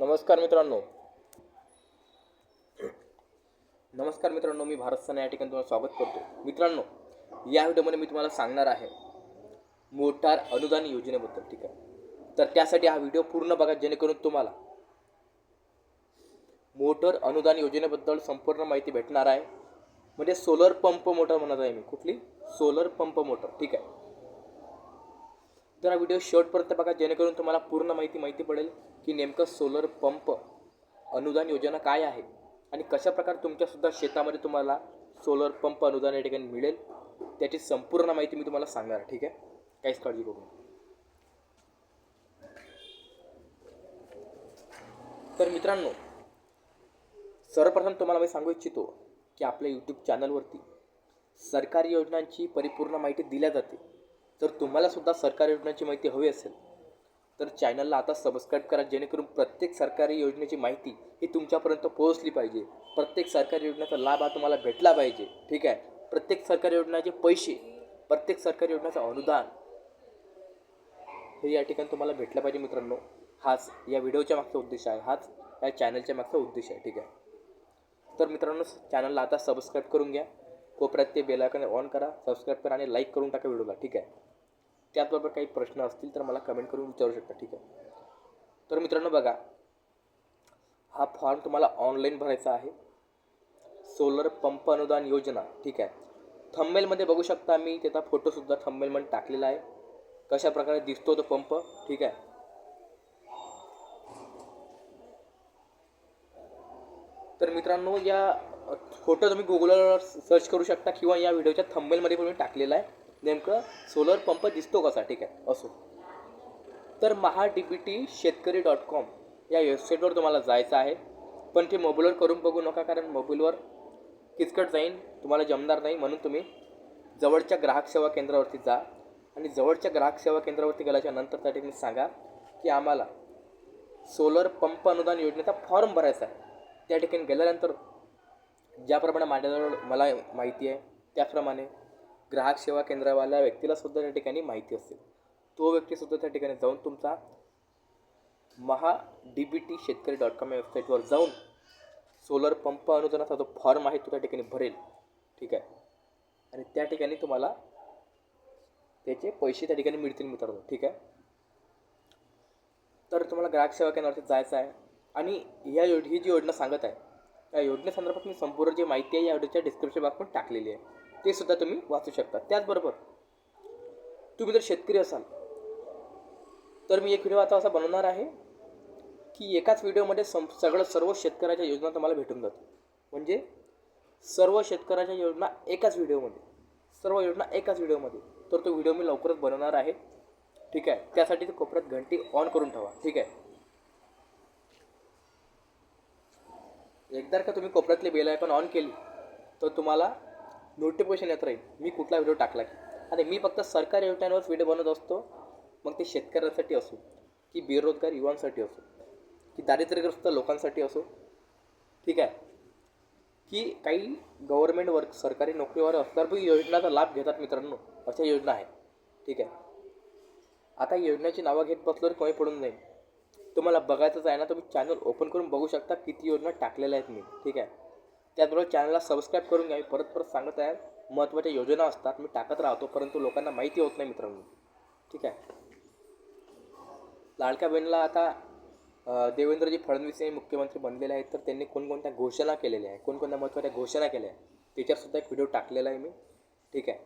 नमस्कार मित्रांनो. नमस्कार मित्रांनो मी भारत सण या ठिकाणी तुम्हाला स्वागत करतो. मित्रांनो या व्हिडिओमध्ये मी तुम्हाला सांगणार आहे मोटार अनुदान योजनेबद्दल ठीक आहे? तर त्यासाठी हा व्हिडिओ पूर्ण बघा जेणेकरून तुम्हाला मोटर अनुदान योजनेबद्दल संपूर्ण माहिती भेटणार आहे. म्हणजे सोलर पंप मोटर म्हणत आहे मी कुठली? सोलर पंप मोटर ठीक आहे? तर हा व्हिडिओ शेवटपर्यंत बघा जेणेकरून तुम्हाला पूर्ण माहिती माहिती पडेल की नेमकं सोलर पंप अनुदान योजना काय आहे आणि कशा प्रकारे तुमच्यासुद्धा शेतामध्ये तुम्हाला सोलर पंप अनुदान या ठिकाणी मिळेल त्याची संपूर्ण माहिती मी तुम्हाला सांगणार ठीक आहे काहीच काळजी करू नका. तर मित्रांनो सर्वप्रथम तुम्हाला मी सांगू इच्छितो की आपल्या यूट्यूब चॅनलवरती सरकारी योजनांची परिपूर्ण माहिती दिल्या जाते जर तुम्हालासुद्धा सरकारी योजनांची माहिती हवी असेल तर चॅनलला आता सबस्क्राईब करा जेणेकरून प्रत्येक सरकारी योजनेची माहिती ही तुमच्यापर्यंत पोहोचली पाहिजे. प्रत्येक सरकारी योजनेचा लाभ हा तुम्हाला भेटला पाहिजे. ठीक आहे? प्रत्येक सरकारी योजनाचे पैसे प्रत्येक सरकारी योजनेचं अनुदान हे या ठिकाणी तुम्हाला भेटलं पाहिजे मित्रांनो. हाच या व्हिडिओच्या मागचा उद्देश आहे. हाच या चॅनलच्या मागचा उद्देश आहे. ठीक आहे? तर मित्रांनो चॅनलला आता सबस्क्राईब करून घ्या. कोपऱ्यात ते बेल ऑन करा सबस्क्राईब करा आणि लाईक करून टाका व्हिडिओला ठीक आहे? त्याचबरोबर काही प्रश्न असतील तर मला कमेंट करून विचारू शकता ठीक आहे? तर मित्रांनो बघा हा फॉर्म तुम्हाला ऑनलाईन भरायचा आहे. सोलर पंप अनुदान योजना ठीक आहे? थंबमेलमध्ये बघू शकता मी त्याचा फोटोसुद्धा थंबमेलमध्ये टाकलेला आहे. कशा प्रकारे दिसतो तो पंप ठीक आहे? तर मित्रांनो या फोटो तुम्ही गुगलवर सर्च करू शकता किंवा या व्हिडिओच्या थंबेलमध्ये पण मी टाकलेला आहे. नेमकं सोलर पंप दिसतो कसा? ठीक आहे असो. तर महा डी बी टी शेतकरी डॉट कॉम या वेबसाईटवर तुम्हाला जायचं आहे. पण ते मोबाईलवर करून बघू नका कारण मोबाईलवर किचकट जाईन तुम्हाला जमणार नाही. म्हणून तुम्ही जवळच्या ग्राहक सेवा केंद्रावरती जा आणि जवळच्या ग्राहक सेवा केंद्रावरती गेल्याच्यानंतर त्या ठिकाणी सांगा की आम्हाला सोलर पंप अनुदान योजनेचा फॉर्म भरायचा आहे. त्या ठिकाणी गेल्यानंतर ज्याप्रमाणे माझ्याजवळ मला माहिती आहे त्याप्रमाणे ग्राहक सेवा केंद्रावाल्या व्यक्तीलासुद्धा त्या ठिकाणी माहिती असेल तो व्यक्तीसुद्धा त्या ठिकाणी जाऊन तुमचा महा डी बी टी शेतकरी डॉट कॉम या वेबसाईटवर जाऊन सोलर पंप अनुदानाचा जो फॉर्म आहे तो त्या ठिकाणी भरेल. ठीक आहे? आणि त्या ठिकाणी तुम्हाला त्याचे पैसे त्या ठिकाणी मिळतील मित्रांनो. ठीक आहे? तर तुम्हाला ग्राहक सेवा केंद्रावरती जायचं आहे. आणि ह्या योज ही जी योजना सांगत आहे या योजनेसंदर्भात मी संपूर्ण जी माहिती आहे या व्हिडिओच्या डिस्क्रिप्शन बॉक्समध्ये टाकलेली आहे. ते सुद्धा तुम्ही वाचू शकता. त्याचबरोबर तुम्ही जर शेतकरी असाल तर मी एक व्हिडिओ आता असा बनवणार आहे की एकाच व्हिडिओमध्ये सं सगळं सर्व शेतकऱ्याच्या योजना तुम्हाला भेटून जातील. म्हणजे सर्व शेतकऱ्याच्या योजना एकाच व्हिडिओमध्ये सर्व योजना एकाच व्हिडिओमध्ये तर तो व्हिडिओ मी लवकरच बनवणार आहे. ठीक आहे? त्यासाठी ते कोपऱ्यात घंटी ऑन करून ठेवा. ठीक आहे? एकदा का तुम्ही कोपऱ्यातली बेल आयकॉन ऑन केली तर तुम्हाला नोटिफिकेशन येत राहील मी कुठला व्हिडिओ टाकला की. आणि मी फक्त सरकारी योजनांवरच व्हिडिओ बनवत असतो मग ते शेतकऱ्यांसाठी असो की बेरोजगार युवांसाठी असो की दारिद्र्यग्रस्त लोकांसाठी असो ठीक आहे? की काही गव्हर्मेंट वर्क सरकारी नोकरीवर असणार पण योजनाचा लाभ घेतात मित्रांनो अशा योजना आहेत ठीक आहे? आता योजनेची नावं घेत बसल्यावर कमी पडून जाईल. तुम्हाला बघायचंच आहे ना तुम्ही चॅनल ओपन करून बघू शकता किती योजना टाकलेल्या आहेत मी. ठीक आहे? त्याचबरोबर चॅनलला सबस्क्राईब करून घ्या. मी परत परत सांगत आहे महत्त्वाच्या योजना असतात मी टाकत राहतो परंतु लोकांना माहिती होत नाही मित्रांनो. ठीक आहे? लाडक्या बहिणीला आता देवेंद्रजी फडणवीस हे मुख्यमंत्री बनलेले आहेत तर त्यांनी कोणकोणत्या घोषणा केलेल्या आहे कोणकोणत्या महत्त्वाच्या घोषणा केल्या आहेत? त्याच्यावरसुद्धा एक व्हिडिओ टाकलेला आहे मी. ठीक आहे?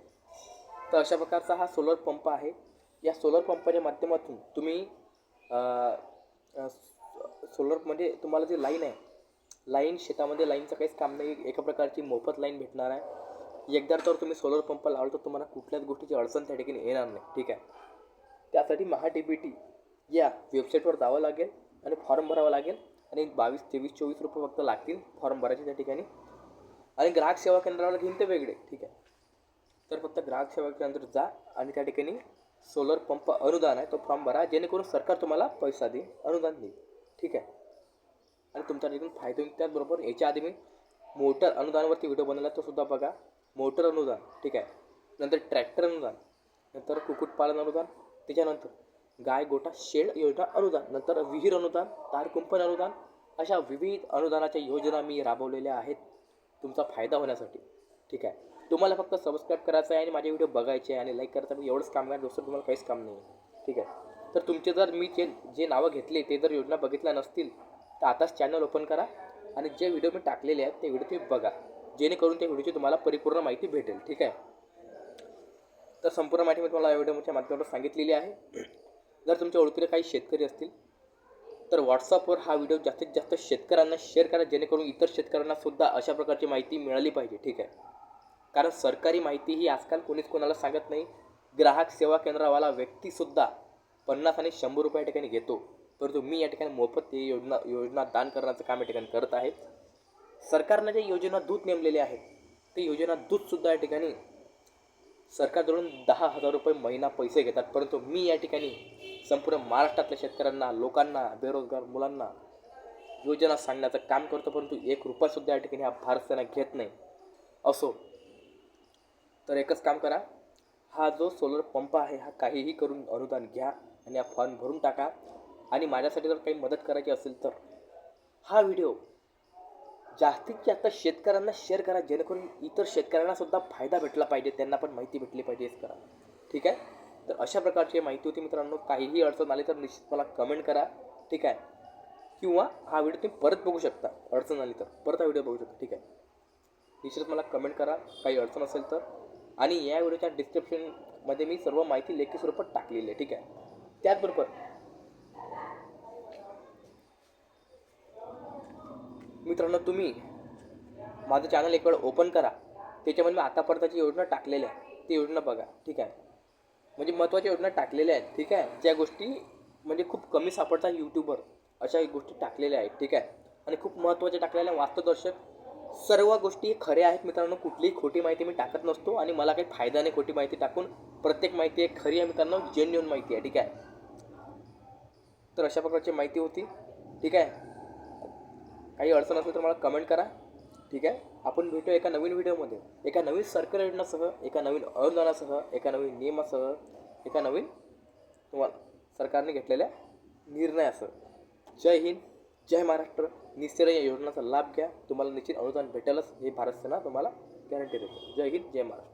तर अशा प्रकारचा हा सोलर पंप आहे. या सोलर पंपाच्या माध्यमातून तुम्ही सोलर म्हणजे तुम्हाला जी लाईन आहे लाईन शेतामध्ये लाईनचं काहीच काम नाही. एका प्रकारची मोफत लाईन भेटणार आहे. एकदा तर तुम्ही सोलर पंप लावला तर तुम्हाला कुठल्याच गोष्टीची अडचण त्या ठिकाणी येणार नाही. ठीक आहे? त्यासाठी महा डी बी टी या वेबसाईटवर जावं लागेल आणि फॉर्म भरावा लागेल. आणि बावीस तेवीस चोवीस रुपये फक्त लागतील फॉर्म भरायचे त्या ठिकाणी. आणि ग्राहक सेवा केंद्रावर घेईन ते वेगळे. ठीक आहे? तर फक्त ग्राहक सेवा केंद्र जा आणि त्या ठिकाणी सोलर पंप अनुदान आहे तो फॉर्म भरा जेणेकरून सरकार तुम्हाला पैसा देईल अनुदान देईल. ठीक आहे? आणि तुमच्या ठिकाणी फायदा होईल त्याचबरोबर याच्या आधी मी मोटर अनुदानावरती व्हिडिओ बनवला तो सुद्धा बघा. मोटर अनुदान ठीक आहे? नंतर ट्रॅक्टर अनुदान नंतर कुक्कुटपालन अनुदान त्याच्यानंतर गाय गोठा शेड योजना अनुदान नंतर विहीर अनुदान तार कुंपण अनुदान अशा विविध अनुदानाच्या योजना मी राबवलेल्या आहेत तुमचा फायदा होण्यासाठी. ठीक आहे? तुम्हाला फक्त सबस्क्राईब करायचं आहे आणि माझे व्हिडिओ बघायचे आहे आणि लाईक करायचं आहे एवढंच काम आहे दुसरं तुम्हाला काहीच काम नाही आहे. ठीक आहे? तर तुमचे जर मी जे जे नावं घेतले ते जर योजना बघितल्या नसतील तर आताच चॅनल ओपन करा आणि जे व्हिडिओ मी टाकलेले आहेत ते व्हिडिओ तुम्ही बघा. जेणेकरून त्या व्हिडिओची तुम्हाला परिपूर्ण माहिती भेटेल. ठीक आहे? तर संपूर्ण माहिती मी तुम्हाला या व्हिडिओच्या माध्यमातून सांगितलेली आहे. जर तुमच्या ओळखीला काही शेतकरी असतील तर व्हॉट्सअपवर हा व्हिडिओ जास्तीत जास्त शेतकऱ्यांना शेअर करा जेणेकरून इतर शेतकऱ्यांना सुद्धा अशा प्रकारची माहिती मिळाली पाहिजे. ठीक आहे? कारण सरकारी माहिती ही आजकाल कोणीच कोणाला सांगत नाही. ग्राहक सेवा केंद्रावाला व्यक्तीसुद्धा पन्नास आणि शंभर रुपये या ठिकाणी घेतो. परंतु मी या ठिकाणी मोफत ही योजना योजना दान करण्याचं काम या ठिकाणी करत आहे. सरकारनं ज्या योजना दूत नेमलेले आहेत ते योजना दूतसुद्धा या ठिकाणी सरकारकडून दहा हजार रुपये महिना पैसे घेतात. परंतु मी या ठिकाणी संपूर्ण महाराष्ट्रातल्या शेतकऱ्यांना लोकांना बेरोजगार मुलांना योजना सांगण्याचं काम करतो. परंतु एक रुपयासुद्धा या ठिकाणी हा भारत सेना घेत नाही. असो तर एकच काम करा. हा जो सोलर पंप आहे हा काहीही करून अनुदान घ्या आणि हा फॉर्म भरून टाका. आणि माझ्यासाठी जर काही मदत करायची असेल तर हा व्हिडिओ जास्तीत जास्त शेतकऱ्यांना शेअर करा. जेणेकरून इतर शेतकऱ्यांनासुद्धा फायदा भेटला पाहिजे. त्यांना पण माहिती भेटली पाहिजे हेच करा. ठीक आहे? तर अशा प्रकारची माहिती होती मित्रांनो. काहीही अडचण आली तर निश्चित मला कमेंट करा. ठीक आहे? किंवा हा व्हिडिओ तुम्ही परत बघू शकता. अडचण आली तर परत हा व्हिडिओ बघू शकता. ठीक आहे? निश्चित मला कमेंट करा. काही अडचण असेल तर. आणि या व्हिडिओच्या डिस्क्रिप्शनमध्ये मी सर्व माहिती लेखी स्वरूपात टाकलेली आहे ठीक आहे? त्याचबरोबर मित्रांनो तुम्ही माझं चॅनल एक वेळ ओपन करा. त्याच्यामध्ये मी आतापर्यंतची योजना टाकलेल्या आहे ती योजना बघा ठीक आहे? म्हणजे महत्त्वाच्या योजना टाकलेल्या आहेत ठीक आहे? ज्या गोष्टी म्हणजे खूप कमी सापडतात यूट्यूबवर अशा गोष्टी टाकलेल्या आहेत ठीक आहे? आणि खूप महत्त्वाच्या टाकलेल्या आहेत. वास्तवदर्शक सर्व गोष्टी खऱ्या आहेत मित्रांनो. कुठलीही खोटी माहिती मी टाकत नसतो आणि मला काही फायदा नाही खोटी माहिती टाकून. प्रत्येक माहिती आहे खरी आहे मित्रांनो. जेन्युअन माहिती आहे. ठीक आहे? तर अशा प्रकारची माहिती होती. ठीक आहे? काही अडचण असेल तर मला कमेंट करा. ठीक आहे? आपण भेटू एका नवीन व्हिडिओमध्ये एका नवीन सरकार योजनासह एका नवीन अनुदानासह एका नवीन नियमासह एका नवीन तुम्हाला सरकारने घेतलेल्या निर्णयासह. जय हिंद. जय महाराष्ट्र. निश्चय या योजनेचा लाभ घ्या. तुम्हाला निश्चित अनुदान भेटेलच. हे भारत सेना तुम्हाला गॅरंटी देतो. जय हिंद जय महाराष्ट्र.